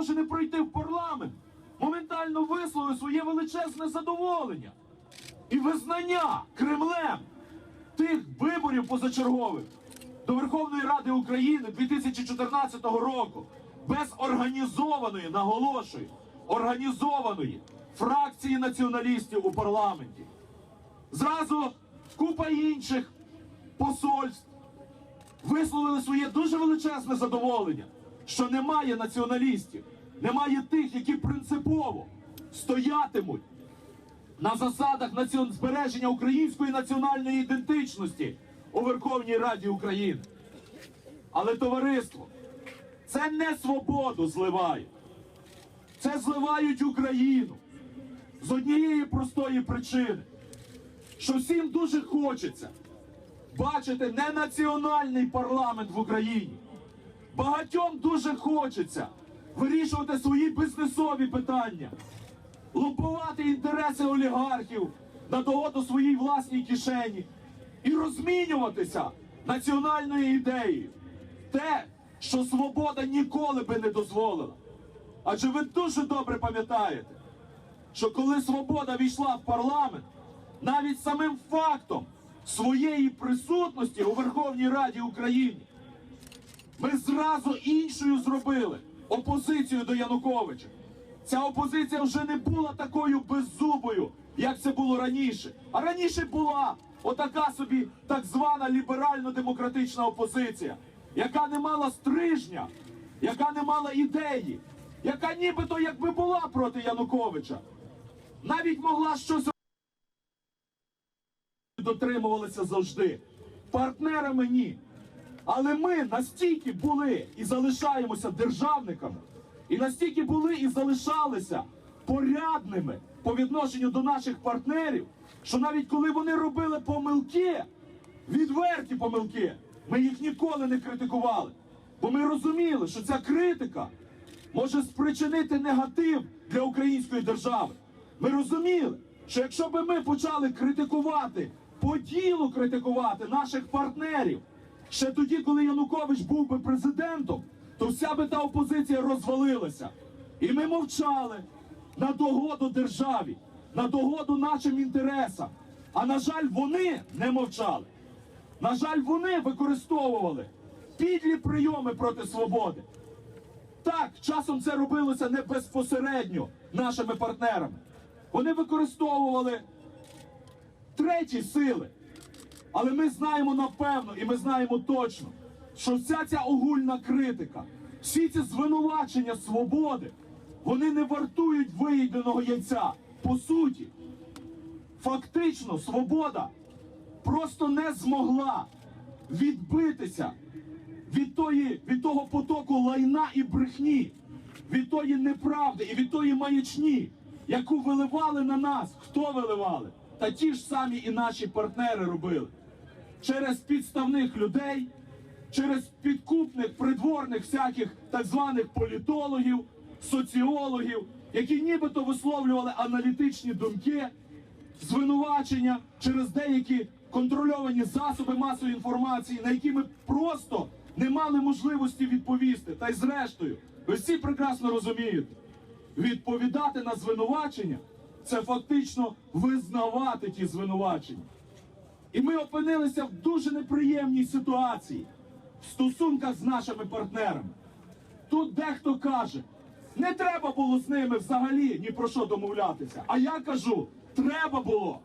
може не пройти в парламент, моментально висловив своє величезне задоволення і визнання Кремлем тих виборів позачергових до Верховної Ради України 2014 року. Без організованої, наголошую, організованої фракції націоналістів у парламенті. Зразу купа інших посольств висловили своє дуже величезне задоволення, що немає націоналістів, немає тих, які принципово стоятимуть на засадах націон... збереження української національної ідентичності у Верховній Раді України. Але товариство, це не свободу зливають, це зливають Україну з однієї простої причини, що всім дуже хочеться бачити не національний парламент в Україні. Багатьом дуже хочеться вирішувати свої бізнесові питання, лобувати інтереси олігархів на догоду своїй власній кишені і розмінюватися національною ідеєю. Те, що свобода ніколи би не дозволила. Адже ви дуже добре пам'ятаєте, що коли свобода війшла в парламент, навіть самим фактом своєї присутності у Верховній Раді України ми зразу іншою зробили опозицію до Януковича. Ця опозиція вже не була такою беззубою, як це було раніше. А раніше була отака собі так звана ліберально-демократична опозиція, яка не мала стрижня, яка не мала ідеї, яка нібито якби була проти Януковича, навіть могла щось дотримувалися завжди. Партнерами ні. Але ми настільки були і залишаємося державниками, і настільки були і залишалися порядними по відношенню до наших партнерів, що навіть коли вони робили помилки, відверті помилки, ми їх ніколи не критикували. Бо ми розуміли, що ця критика може спричинити негатив для української держави. Ми розуміли, що якщо би ми почали критикувати, по ділу критикувати наших партнерів, ще тоді, коли Янукович був би президентом, то вся би та опозиція розвалилася. І ми мовчали на догоду державі, на догоду нашим інтересам. А на жаль, вони не мовчали. На жаль, вони використовували підлі прийоми проти свободи. Так, часом це робилося не безпосередньо нашими партнерами. Вони використовували треті сили. Але ми знаємо напевно і ми знаємо точно, що вся ця огульна критика, всі ці звинувачення свободи, вони не вартують виїденого яйця. По суті, фактично, свобода просто не змогла відбитися від, тої, від того потоку лайна і брехні, від тої неправди і від тої маячні, яку виливали на нас. Хто виливали? Та ті ж самі і наші партнери робили. Через підставних людей, через підкупних придворних всяких так званих політологів, соціологів, які нібито висловлювали аналітичні думки, звинувачення через деякі контрольовані засоби масової інформації, на які ми просто не мали можливості відповісти. Та й зрештою, ви всі прекрасно розумієте, відповідати на звинувачення це фактично визнавати ті звинувачення. І ми опинилися в дуже неприємній ситуації в стосунках з нашими партнерами. Тут дехто каже, не треба було з ними взагалі ні про що домовлятися. А я кажу, треба було.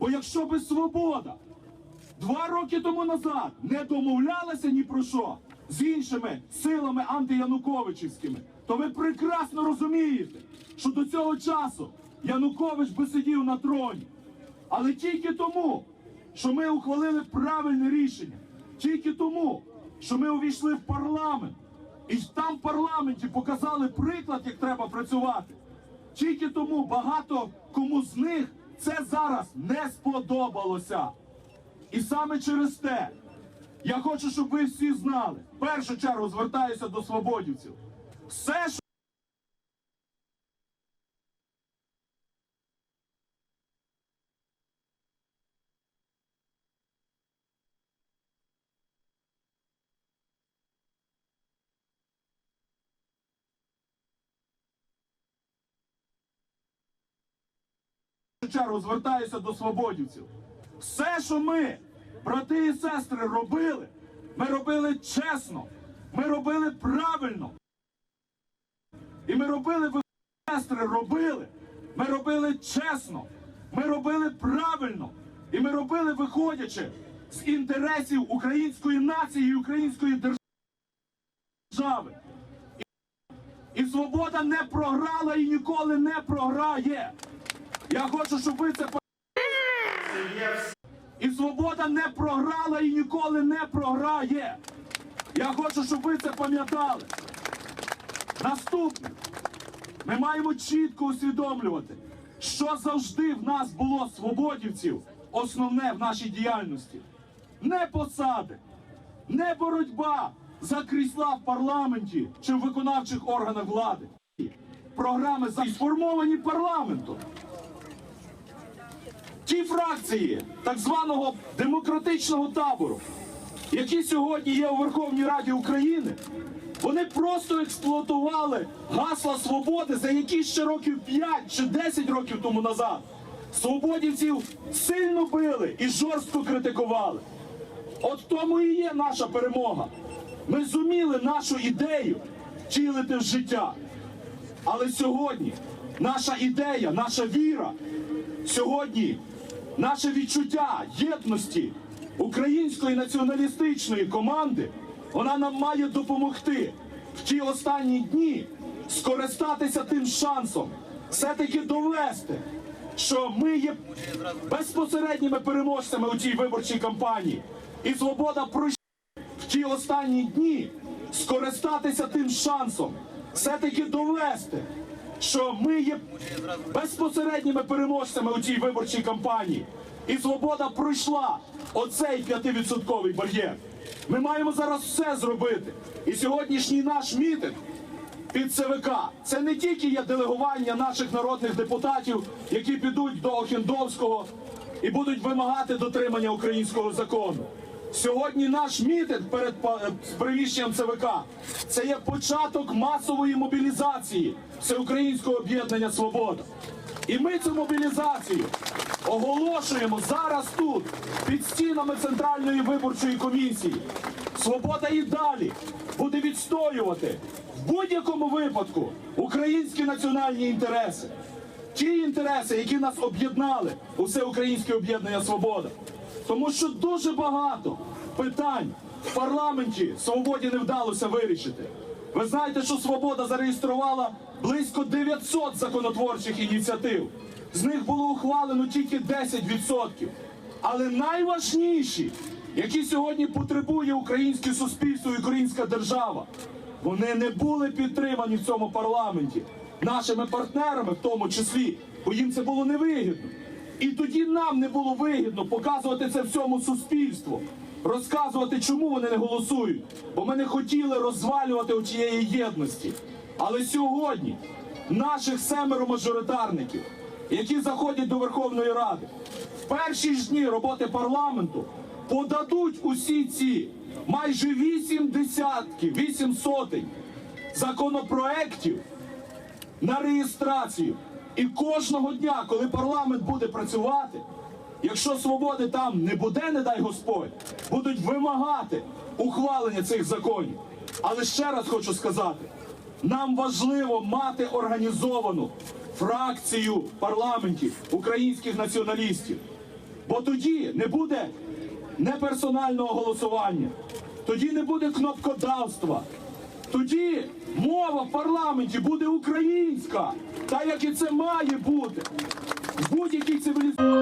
Бо якщо би свобода два роки тому назад не домовлялася ні про що з іншими силами антиянуковичівськими, то ви прекрасно розумієте, що до цього часу Янукович би сидів на троні. Але тільки тому, що ми ухвалили правильне рішення, тільки тому, що ми увійшли в парламент, і там в парламенті показали приклад, як треба працювати. Тільки тому багато кому з них це зараз не сподобалося. І саме через те я хочу, щоб ви всі знали. В першу чергу звертаюся до свободівців. Все, що чергу звертаюся до свободівців. Все, що ми, брати і сестри, робили, ми робили чесно, ми робили правильно. І ми робили, ви сестри, робили, ми робили чесно, ми робили правильно. І ми робили, виходячи з інтересів української нації і української держави. І свобода не програла і ніколи не програє. Я хочу, щоб ви це і свобода не програла і ніколи не програє. Я хочу, щоб ви це пам'ятали. Наступне. Ми маємо чітко усвідомлювати, що завжди в нас було свободівців, основне в нашій діяльності. Не посади, не боротьба за крісла в парламенті чи в виконавчих органах влади. Програми сформовані парламентом. Ті фракції так званого демократичного табору, які сьогодні є у Верховній Раді України, вони просто експлуатували гасла свободи, за які ще років 5 чи 10 років тому назад свободівців сильно били і жорстко критикували. От тому і є наша перемога. Ми зуміли нашу ідею втілити в життя. Але сьогодні наша ідея, наша віра, сьогодні наше відчуття єдності української націоналістичної команди, вона нам має допомогти в ті останні дні скористатися тим шансом, все-таки довести, що ми є безпосередніми переможцями у цій виборчій кампанії. І свобода пройшла в ті останні дні скористатися тим шансом, все-таки довести, що ми є безпосередніми переможцями у цій виборчій кампанії. І свобода пройшла оцей п'ятивідсотковий бар'єр. Ми маємо зараз все зробити. І сьогоднішній наш мітинг під ЦВК це не тільки є делегування наших народних депутатів, які підуть до Охендовського і будуть вимагати дотримання українського закону. Сьогодні наш мітинг перед е, приміщенням ЦВК це є початок масової мобілізації Всеукраїнського об'єднання Свобода. І ми цю мобілізацію оголошуємо зараз тут, під стінами Центральної виборчої комісії. Свобода і далі буде відстоювати в будь-якому випадку українські національні інтереси. Ті інтереси, які нас об'єднали у всеукраїнське об'єднання Свобода. Тому що дуже багато питань в парламенті свободі не вдалося вирішити. Ви знаєте, що свобода зареєструвала близько 900 законотворчих ініціатив. З них було ухвалено тільки 10%. Але найважніші, які сьогодні потребує українське суспільство і українська держава, вони не були підтримані в цьому парламенті нашими партнерами, в тому числі, бо їм це було невигідно. І тоді нам не було вигідно показувати це всьому суспільству, розказувати, чому вони не голосують. Бо ми не хотіли розвалювати у тієї єдності. Але сьогодні наших семеро мажоритарників, які заходять до Верховної Ради, в перші ж дні роботи парламенту подадуть усі ці майже вісім десятків, вісім сотень законопроєктів на реєстрацію. І кожного дня, коли парламент буде працювати, якщо свободи там не буде, не дай Господь, будуть вимагати ухвалення цих законів. Але ще раз хочу сказати: нам важливо мати організовану фракцію в парламенті українських націоналістів. Бо тоді не буде неперсонального голосування, тоді не буде кнопкодавства, тоді мова в парламенті буде українська, та як і це має бути в будь-якій цивілізації.